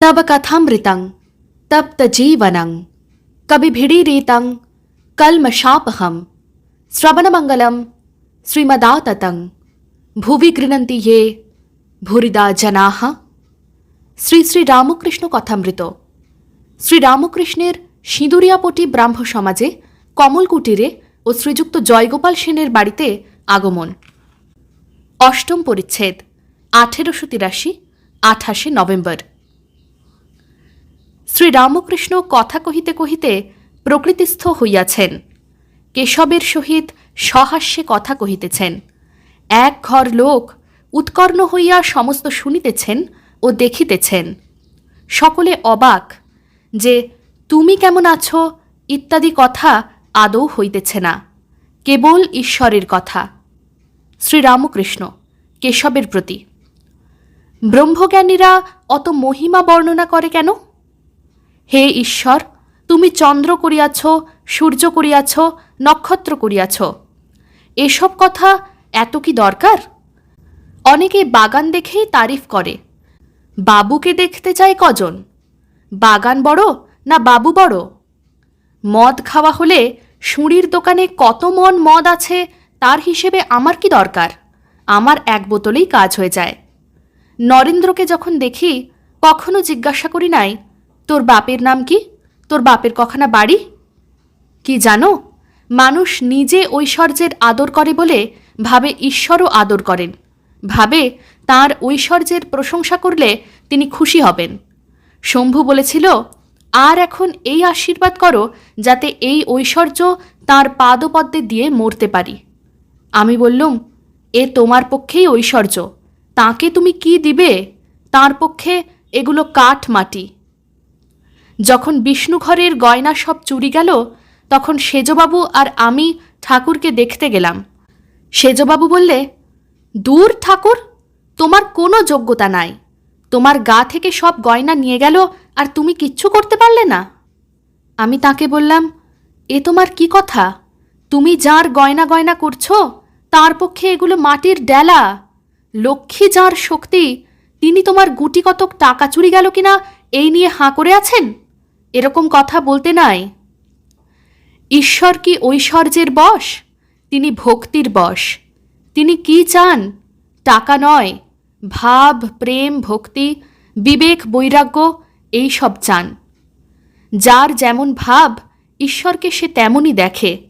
तब कथामृतं तप्तजीवनं कविभिडीरीतं कल्मषापहं श्रवणमङ्गलं श्रीमदाततं ভুবি গৃণন্তি ইয়ে ভুরিদা জনাহ শ্রী শ্রী রামকৃষ্ণ কথামৃত শ্রী রামকৃষ্ণের সিঁদুরিয়াপটি ব্রাহ্ম সমাজে কমল কুটিরে ও শ্রীযুক্ত জয়গোপাল সেনের বাড়িতে আগমন অষ্টম পরিচ্ছেদ আঠেরোশো তিরাশি আঠাশে নভেম্বর শ্রী রামকৃষ্ণ কথা কহিতে কহিতে প্রকৃতিস্থ হইয়াছেন। কেশবের সহিত সহাস্যে কথা কহিতেছেন। এক ঘর লোক উৎকর্ণ হইয়া সমস্ত শুনিতেছেন ও দেখিতেছেন। সকলে অবাক যে, তুমি কেমন আছো? ইত্যাদি কথা আদৌ হইতেছে না। কেবল ঈশ্বরের কথা। শ্রীরামকৃষ্ণ, কেশবের প্রতি। ব্রহ্মজ্ঞানীরা অত মহিমা বর্ণনা করে কেন? হে ঈশ্বর, তুমি চন্দ্র করিয়াছ, সূর্য করিয়াছ, নক্ষত্র করিয়াছ। এসব কথা এত কি দরকার? অনেকে বাগান দেখেই তারিফ করে। বাবুকে দেখতে চায় কজন? বাগান বড় না বাবু বড়? মদ খাওয়া হলে সুঁড়ির দোকানে কত মন মদ আছে তার হিসেবে আমার কি দরকার? আমার এক বোতলেই কাজ হয়ে যায়। নরেন্দ্রকে যখন দেখি, কখনো জিজ্ঞাসা করি নাই তোর বাপের নাম কি? তোর বাপের কখানা বাড়ি? কি জানো? মানুষ নিজে ঐশ্বর্যের আদর করে বলে ভাবে ঈশ্বরও আদর করেন। ভাবে তার ঐশ্বর্যের প্রশংসা করলে তিনি খুশি হবেন। শম্ভু বলেছিল, আর এখন এই আশীর্বাদ করো যাতে এই ঐশ্বর্য তার পাদপদ্মে দিয়ে মরতে পারি। আমি বললুম, এ তোমার পক্ষেই ঐশ্বর্য। তাকে তুমি কি দিবে? তার পক্ষে এগুলো কাঠ মাটি। যখন বিষ্ণুঘরের গয়না সব চুরি গেল, তখন সেজবাবু আর আমি ঠাকুরকে দেখতে গেলাম। সেজবাবু বললে, দূর ঠাকুর, তোমার কোনো যোগ্যতা নাই। তোমার গা থেকে সব গয়না নিয়ে গেল আর তুমি কিচ্ছু করতে পারলে না। আমি তাকে বললাম, এ তোমার কি কথা? তুমি যার গয়না গয়না করছ, তার পক্ষে এগুলো মাটির ডেলা। লক্ষ্মী যার শক্তি, তিনি তোমার গুটি কতক টাকা চুরি গেল কিনা, এই নিয়ে হাঁ করে আছেন? এরকম কথা বলতে নাই? ঈশ্বর কি ঐশ্বর্যের বশ? তিনি ভক্তির বশ। তিনি কি চান? টাকা নয়, ভাব, প্রেম, ভক্তি, বিবেক, বৈরাগ্য, এই সব চান। যার যেমন ভাব, ঈশ্বরকে সে তেমনই দেখে।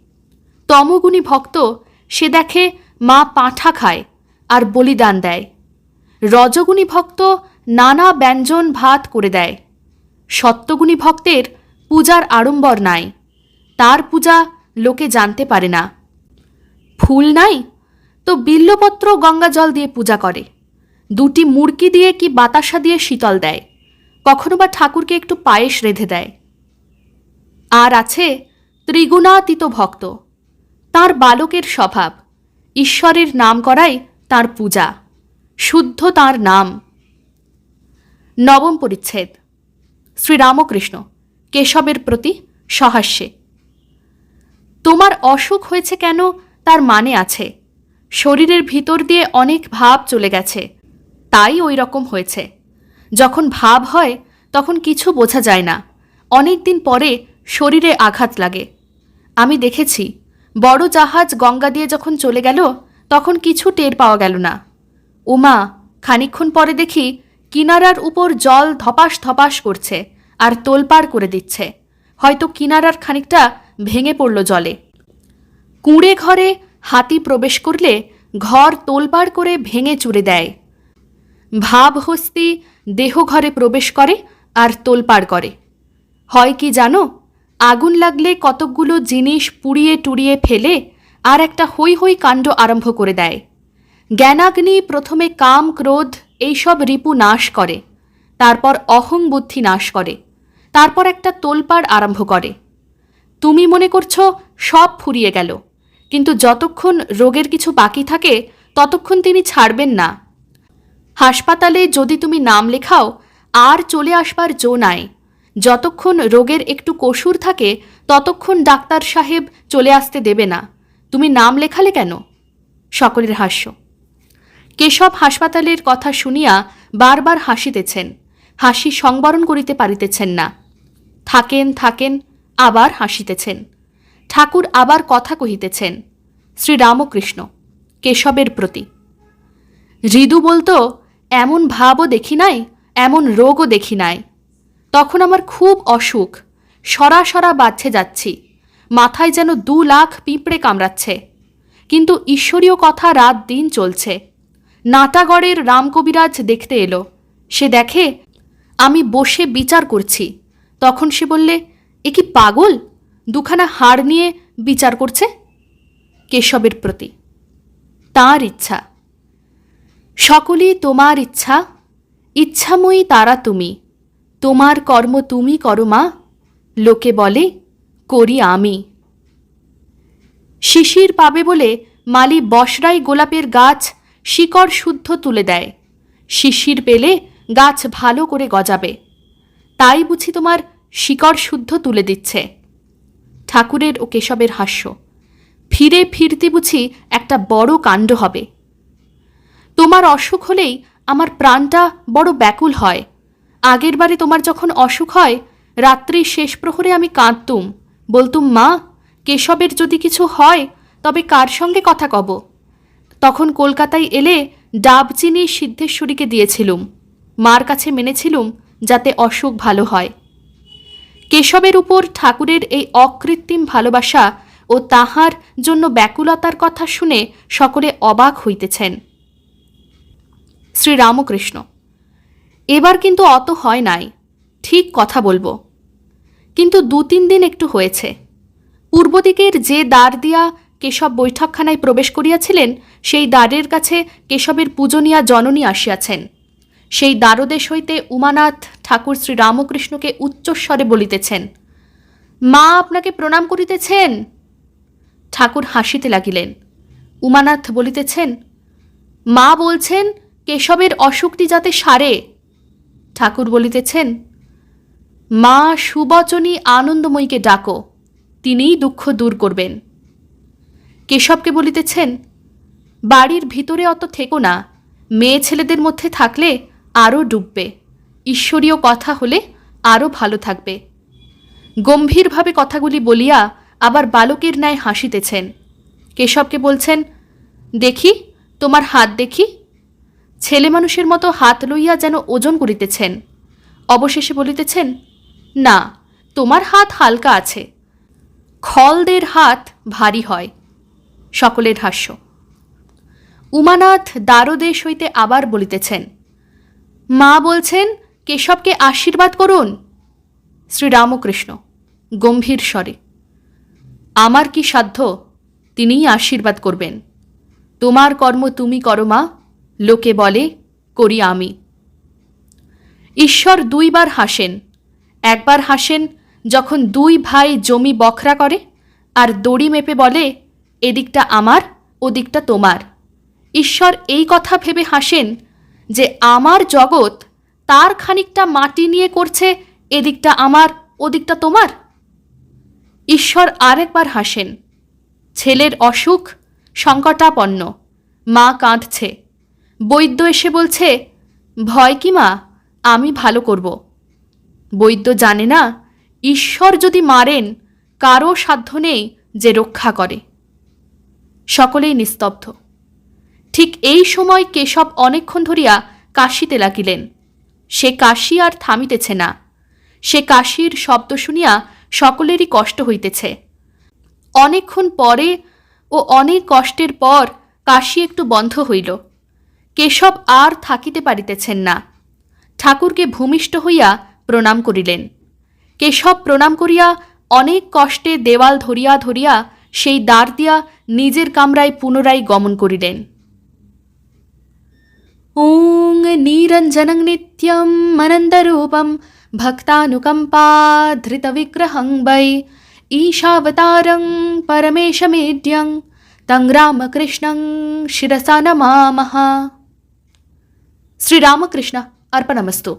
তমগুণী ভক্ত, সে দেখে মা পাঁঠা খায় আর বলিদান দেয়। রজগুণী ভক্ত নানা ব্যঞ্জন ভাত করে দেয়। সত্যগুণী ভক্তের পূজার আড়ম্বর নাই। তার পূজা লোকে জানতে পারে না। ফুল নাই? তো বিল্লপত্র গঙ্গা জল দিয়ে পূজা করে। দুটি মুরকি দিয়ে কি বাতাসা দিয়ে শীতল দেয়? কখনো বা ঠাকুরকে একটু পায়েস রেঁধে দেয়। আর আছে ত্রিগুণাতীত ভক্ত। তার বালকের স্বভাব। ঈশ্বরের নাম করাই তার পূজা। শুদ্ধ তার নাম। নবম পরিচ্ছেদ। শ্রীরামকৃষ্ণ, কেশবের প্রতি সহাস্যে। তোমার অসুখ হয়েছে কেন? তার মানে আছে, শরীরের ভিতর দিয়ে অনেক ভাব চলে গেছে, তাই ওই রকম হয়েছে। যখন ভাব হয়, তখন কিছু বোঝা যায় না, অনেক দিন পরে শরীরে আঘাত লাগে। আমি দেখেছি, বড় জাহাজ গঙ্গা দিয়ে যখন চলে গেল, তখন কিছু টের পাওয়া গেল না। উমা খানিক্ষণ পরে দেখি কিনারার উপর জল ধপাস ধপাস করছে আর তোলপাড় করে দিচ্ছে। হয়তো কিনারার খানিকটা ভেঙে পড়ল জলে। কুঁড়ে ঘরে হাতি প্রবেশ করলে ঘর তোলপাড় করে ভেঙে চুরে দেয়। ভাব হস্তি দেহ ঘরে প্রবেশ করে আর তোলপাড় করে। হয় কি জানো, আগুন লাগলে কতকগুলো জিনিস পুড়িয়ে টুড়িয়ে ফেলে আর একটা হৈ হৈ কাণ্ড আরম্ভ করে দেয়। জ্ঞানাগ্নি প্রথমে কাম ক্রোধ এইসব রিপু নাশ করে। তারপর অহং বুদ্ধি নাশ করে। তারপর একটা তোলপাড় আরম্ভ করে। তুমি মনে করছ সব ফুরিয়ে গেল, কিন্তু যতক্ষণ রোগের কিছু বাকি থাকে, ততক্ষণ তিনি ছাড়বেন না। হাসপাতালে যদি তুমি নাম লেখাও, আর চলে আসবার জো নাই। যতক্ষণ রোগের একটু কসুর থাকে, ততক্ষণ ডাক্তার সাহেব চলে আসতে দেবে না। তুমি নাম লেখালে কেন? সকলের হাস্য। কেশব হাসপাতালের কথা শুনিয়া বারবার হাসিতেছেন। হাসি সংবরণ করিতে পারিতেছেন না। থাকেন থাকেন, আবার হাসিতেছেন। ঠাকুর আবার কথা কহিতেছেন, শ্রীরামকৃষ্ণ, কেশবের প্রতি। হৃদু বলতো, এমন ভাবও দেখি নাই, এমন রোগও দেখি নাই। তখন আমার খুব অসুখ সরা সরা বাচ্ছে যাচ্ছি, মাথায় যেন দু লাখ পিঁপড়ে কামড়াচ্ছে। কিন্তু ঈশ্বরীয় কথা রাত দিন চলছে। নাটাগড়ের রামকবিরাজ দেখতে এলো। সে দেখে, আমি বসে বিচার করছি। তখন সে বললে, এ কি পাগল? দুখানা হাড় নিয়ে বিচার করছে? কেশবের প্রতি। তার ইচ্ছা। সকলই তোমার ইচ্ছা। ইচ্ছাময়ী তারা তুমি। তোমার কর্ম তুমি করো মা। লোকে বলে, করি আমি। শিশির পাবে বলে মালি বসরাই গোলাপের গাছ শিকড় শুদ্ধ তুলে দেয়। শিশির পেলে গাছ ভালো করে গজাবে। তাই বুঝি তোমার শিকড় শুদ্ধ তুলে দিচ্ছে। ঠাকুরের ও কেশবের হাস্য। ফিরে ফিরতে বুঝি একটা বড় কাণ্ড হবে। তোমার অসুখ হলেই আমার প্রাণটা বড় ব্যাকুল হয়। আগের বারে তোমার যখন অসুখ হয় রাত্রির শেষ প্রহরে আমি কাঁদতুম। বলতুম, মা, কেশবের যদি কিছু হয়, তবে কার সঙ্গে কথা কব? তখন কলকাতায় এলে ডাব চিনি সিদ্ধেশ্বরীকে দিয়েছিলুম। মার কাছে মেনেছিলুম যাতে অসুখ ভালো হয়। কেশবের উপর ঠাকুরের এই অকৃত্রিম ভালোবাসা ও তাহার জন্য ব্যাকুলতার কথা শুনে সকলে অবাক হইতেছেন। শ্রীরামকৃষ্ণ, এবার কিন্তু অত হয় নাই, ঠিক কথা বলব। কিন্তু দু তিন দিন একটু হয়েছে। পূর্ব দিকের যে দ্বার দিয়া কেশব বৈঠকখানায় প্রবেশ করিয়াছিলেন, সেই দ্বারের কাছে কেশবের পূজনীয়া জননী আসিয়াছেন। সেই দ্বারদেশ হইতে উমানাথ ঠাকুর শ্রীরামকৃষ্ণকে উচ্চস্বরে বলিতেছেন, মা আপনাকে প্রণাম করিতেছেন? ঠাকুর হাসিতে লাগিলেন। উমানাথ বলিতেছেন, মা বলছেন কেশবের অসুখটি যাতে সারে। ঠাকুর বলিতেছেন, মা সুবচনী আনন্দময়ীকে ডাকো, তিনিই দুঃখ দূর করবেন। কেশবকে বলিতেছেন, বাড়ির ভিতরে অত থেকো না, মেয়ে ছেলেদের মধ্যে থাকলে আরও ডুববে, ঈশ্বরীয় কথা হলে আরও ভালো থাকবে। গম্ভীরভাবে কথাগুলি বলিয়া আবার বালকের ন্যায় হাসিতেছেন। কেশবকে বলছেন, দেখি, তোমার হাত দেখি। ছেলে মানুষের মতো হাত লইয়া যেন ওজন করিতেছেন। অবশেষে বলিতেছেন, না, তোমার হাত হালকা আছে। খলদের হাত ভারী হয়। সকলের হাস্য। উমানাথ দ্বারদেশ হইতে আবার বলিতেছেন, মা বলছেন, কেশবকে আশীর্বাদ করুন? শ্রীরামকৃষ্ণ, গম্ভীর স্বরে, আমার কি সাধ্য? তিনিই আশীর্বাদ করবেন। তোমার কর্ম তুমি করো মা, লোকে বলে, করি আমি। ঈশ্বর দুইবার হাসেন। একবার হাসেন যখন দুই ভাই জমি বখরা করে, আর দড়ি মেপে বলে এদিকটা আমার, ওদিকটা তোমার। ঈশ্বর এই কথা ভেবে হাসেন যে আমার জগৎ তার খানিকটা মাটি নিয়ে করছে, এদিকটা আমার, ওদিকটা তোমার। ঈশ্বর আরেকবার হাসেন, ছেলের অসুখ সংকটাপন্ন, মা কাঁদছে। বৈদ্য এসে বলছে, ভয় কি মা? আমি ভালো করব। বৈদ্য জানে না, ঈশ্বর যদি মারেন কারও সাধ্য নেই যে রক্ষা করে। সকলেই নিস্তব্ধ। ঠিক এই সময় কেশব অনেকক্ষণ ধরিয়া কাশিতে লাগিলেন। সে কাশি আর থামিতেছে না। সে কাশির শব্দ শুনিয়া সকলেরই কষ্ট হইতেছে। অনেকক্ষণ পরে ও অনেক কষ্টের পর কাশি একটু বন্ধ হইল। কেশব আর থাকিতে পারিতেছেন না। ঠাকুরকে ভূমিষ্ঠ হইয়া প্রণাম করিলেন। কেশব প্রণাম করিয়া অনেক কষ্টে দেওয়াল ধরিয়া ধরিয়া সেই দ্বার দিয়া নিজের কামরায় পুনরায় গমন করিলেন। ওং নিরঞ্জনং নিত্যম অনন্তরূপম ভক্তানুকম্পা ধৃতবিগ্রহং বৈ ঈশাবতারং পরমেশমেঢ্যং তং রামকৃষ্ণং শিরসা নমামহ শ্রীরামকৃষ্ণ, অর্পণমস্তু।